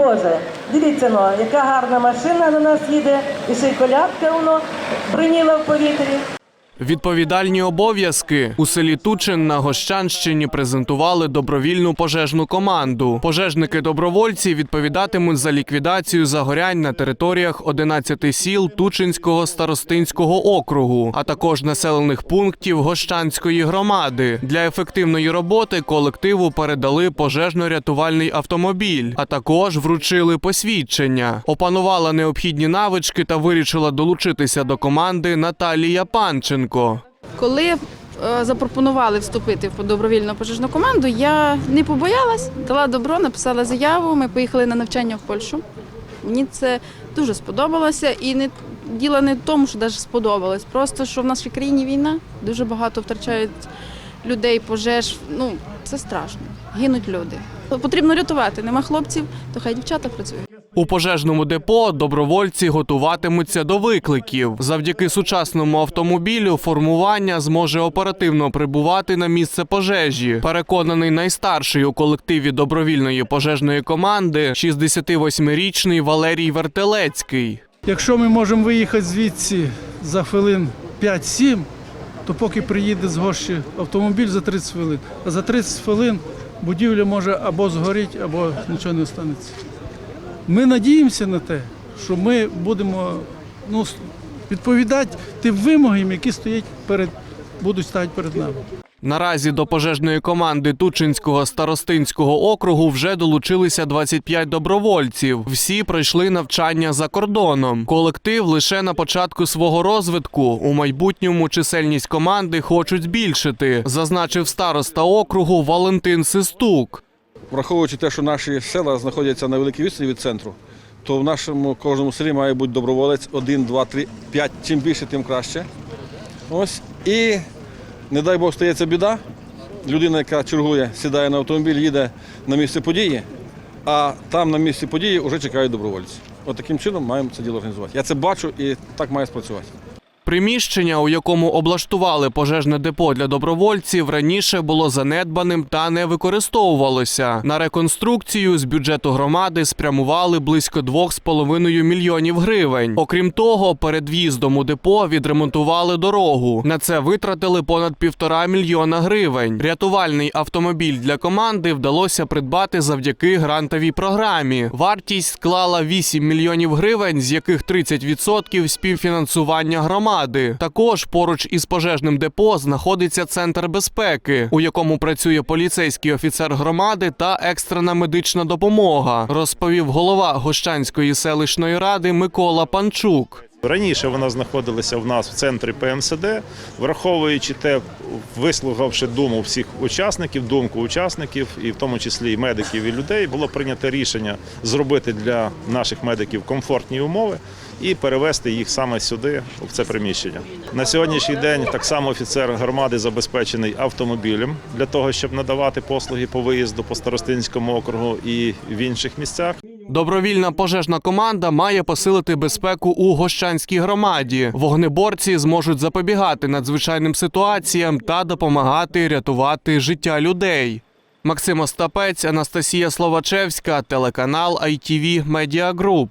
Боже, дивіться, ну, яка гарна машина на нас їде, і ще й колядка воно бриніла в повітрі. Відповідальні обов'язки у селі Тучин на Гощанщині презентували добровільну пожежну команду. Пожежники-добровольці відповідатимуть за ліквідацію загорянь на територіях 11 сіл Тучинського старостинського округу, а також населених пунктів Гощанської громади. Для ефективної роботи колективу передали пожежно-рятувальний автомобіль, а також вручили посвідчення. Опанувала необхідні навички та вирішила долучитися до команди Наталія Панченко. Коли е, запропонували вступити в добровільну пожежну команду, я не побоялась, дала добро, написала заяву. Ми поїхали на навчання в Польщу. Мені це дуже сподобалося, і не діло не в тому, що навіть сподобалось. Просто що в нашій країні війна, дуже багато втрачають людей, пожеж. Ну це страшно. Гинуть люди. Потрібно рятувати. Нема хлопців, то хай дівчата працюють. У пожежному депо добровольці готуватимуться до викликів. Завдяки сучасному автомобілю формування зможе оперативно прибувати на місце пожежі. Переконаний найстарший у колективі добровільної пожежної команди 68-річний Валерій Вертелецький. Якщо ми можемо виїхати звідси за хвилин 5-7, то поки приїде з гощі автомобіль за 30 хвилин, а за 30 хвилин будівля може або згоріти, або нічого не останеться. Ми надіємося на те, що ми будемо ну, відповідати тим вимогам, які стоять перед, будуть ставити перед нами. Наразі до пожежної команди Тучинського старостинського округу вже долучилися 25 добровольців. Всі пройшли навчання за кордоном. Колектив лише на початку свого розвитку. У майбутньому чисельність команди хочуть збільшити, зазначив староста округу Валентин Систук. Враховуючи те, що наші села знаходяться на великій відстані від центру, то в нашому кожному селі має бути доброволець 1, 2, 3, 5. Чим більше, тим краще. Ось. І не дай Бог стається біда. Людина, яка чергує, сідає на автомобіль, їде на місце події, а там на місці події вже чекають добровольці. От таким чином маємо це діло організувати. Я це бачу і так має спрацювати. Приміщення, у якому облаштували пожежне депо для добровольців, раніше було занедбаним та не використовувалося. На реконструкцію з бюджету громади спрямували близько 2,5 мільйонів гривень. Окрім того, перед в'їздом у депо відремонтували дорогу. На це витратили понад півтора мільйона гривень. Рятувальний автомобіль для команди вдалося придбати завдяки грантовій програмі. Вартість склала 8 мільйонів гривень, з яких 30% співфінансування громади. Також поруч із пожежним депо знаходиться центр безпеки, у якому працює поліцейський офіцер громади та екстрена медична допомога, розповів голова Гощанської селищної ради Микола Панчук. Раніше вона знаходилася в нас в центрі ПМСД, враховуючи те, вислухавши думу всіх учасників, думку учасників, і в тому числі і медиків і людей, було прийнято рішення зробити для наших медиків комфортні умови і перевести їх саме сюди, в це приміщення. На сьогоднішній день так само офіцер громади забезпечений автомобілем для того, щоб надавати послуги по виїзду по Старостинському округу і в інших місцях. Добровільна пожежна команда має посилити безпеку у Гощанській громаді. Вогнеборці зможуть запобігати надзвичайним ситуаціям та допомагати рятувати життя людей. Максим Остапець, Анастасія Словачевська, телеканал ITV Media Group.